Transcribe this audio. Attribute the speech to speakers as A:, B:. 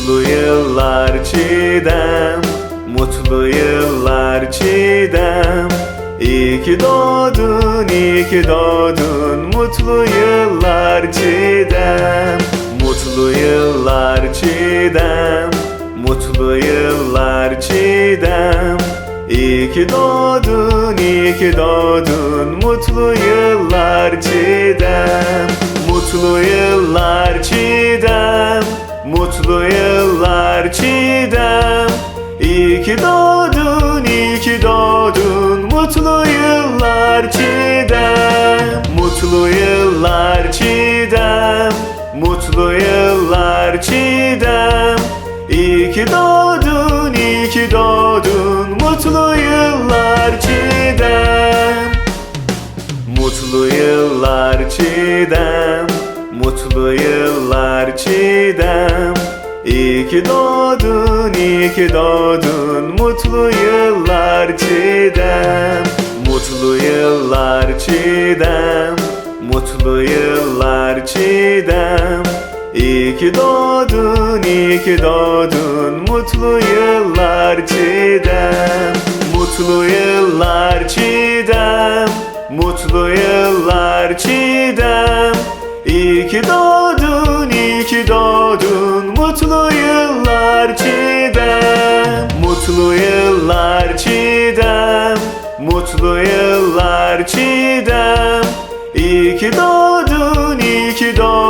A: Mutlu yıllar Çiğdem Mutlu yıllar Çiğdem. İyi ki doğdun, iyi ki doğdun Mutlu yıllar Çiğdem. Mutlu yıllar Çiğdem Mutlu yıllar Çiğdem. İyi ki doğdun, iyi ki doğdun Mutlu yıllar Çiğdem. Mutlu yıllar ki doğdun, iyi ki doğdun. Mutlu yıllar Çiğdem Mutlu yıllar Çiğdem. Mutlu yıllar Çiğdem. İyi ki doğdun, iyi ki doğdun. Mutlu yıllar Çiğdem. Mutlu yıllar Çiğdem Mutlu yıllar Çiğdem İyi ki doğdun, iyi ki doğdun. Mutlu yıllar Çiğdem. Mutlu yıllar Çiğdem. Mutlu yıllar Çiğdem. İyi ki doğdun, iyi ki doğdun. Mutlu yıllar Çiğdem. Mutlu yıllar Çiğdem. Mutlu yıllar Çiğdem. İyi ki doğdun, iyi ki doğdun Mutlu yıllar Çiğdem. Mutlu yıllar Çiğdem. Mutlu yıllar Çiğdem. İyi ki doğdun, iyi ki doğdun